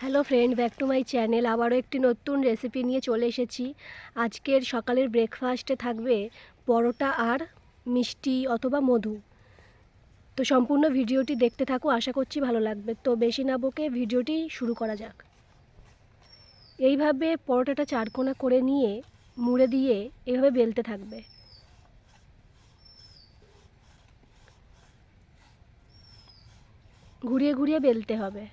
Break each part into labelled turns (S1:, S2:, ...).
S1: Hello friend back to my channel আবারও একটি নতুন রেসিপি নিয়ে চলে এসেছি। আজকের সকালের ব্রেকফাস্টে থাকবে পরোটা আর মিষ্টি অথবা মধু। তো সম্পূর্ণ ভিডিওটি দেখতে থাকো, আশা করছি ভালো লাগবে। তো বেশি না বকে ভিডিওটি শুরু করা যাক। এইভাবে পরোটাটা চারকোনা করে নিয়ে মুড়ে দিয়ে এভাবে বেলতে থাকবে। ঘুরিয়ে ঘুরিয়ে বেলতে হবে।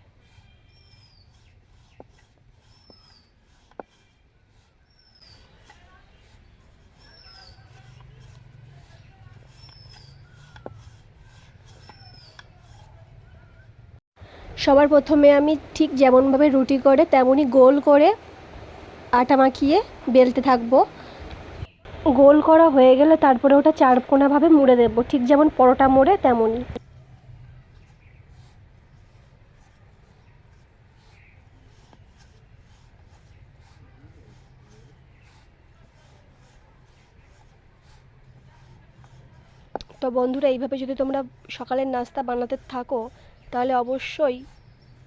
S1: সবার প্রথমে আমি ঠিক যেমনভাবে রুটি করে, তেমনই গোল করে আটা মাখিয়ে বেলতে থাকব। গোল করা হয়ে গেলে তারপরে ওটা চারকোনাভাবে মুড়ে দেবো। ঠিক যেমন পরোটা মোড়ে, তেমনই। তো বন্ধুরা, এইভাবে যদি তোমরা সকালের নাস্তা বানাতে থাকো তাহলে অবশ্যই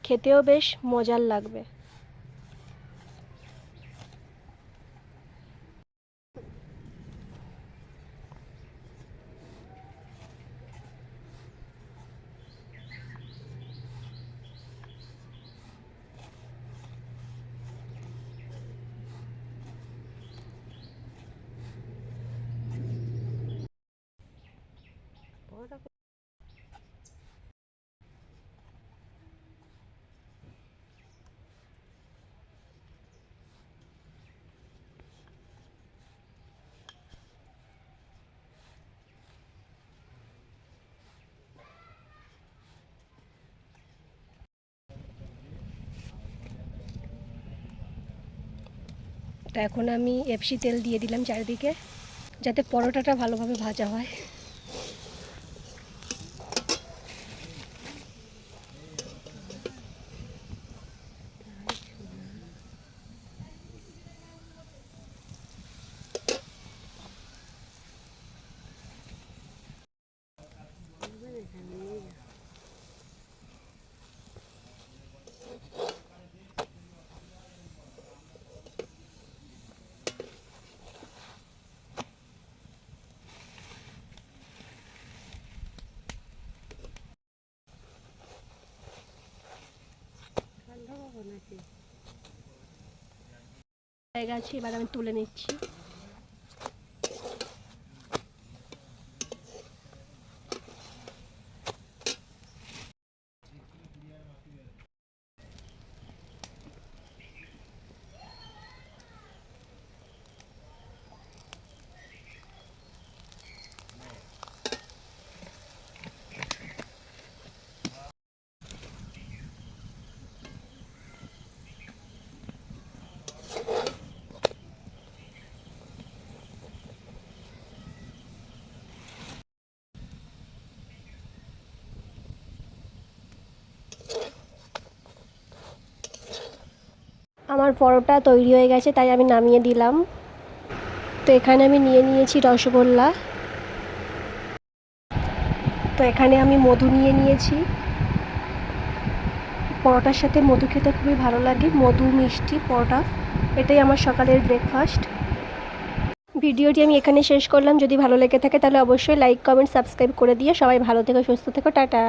S1: খেতেও বেশ মজার লাগবে। তো এখন আমি এফসি তেল দিয়ে দিলাম চারিদিকে যাতে পরোটাটা ভালোভাবে ভাজা হয়। হয়ে গেছে এবার আমি তুলে নিচ্ছি। আমার পরোটা তৈরি হয়ে গেছে, তাই আমি নামিয়ে দিলাম। তো এখানে আমি নিয়ে নিয়েছি রসগোল্লা। তো এখানে আমি মধু নিয়ে নিয়েছি। পরোটার সাথে মধু খেতে খুবই ভালো লাগে, মধু মিষ্টি পরোটা, এটাই আমার সকালের ব্রেকফাস্ট ভিডিওটি আমি এখানে শেষ করলাম, যদি ভালো লেগে থাকে তাহলে অবশ্যই লাইক কমেন্ট সাবস্ক্রাইব করে দিয়ে সবাই ভালো থেকো, সুস্থ থেকো, টাটা।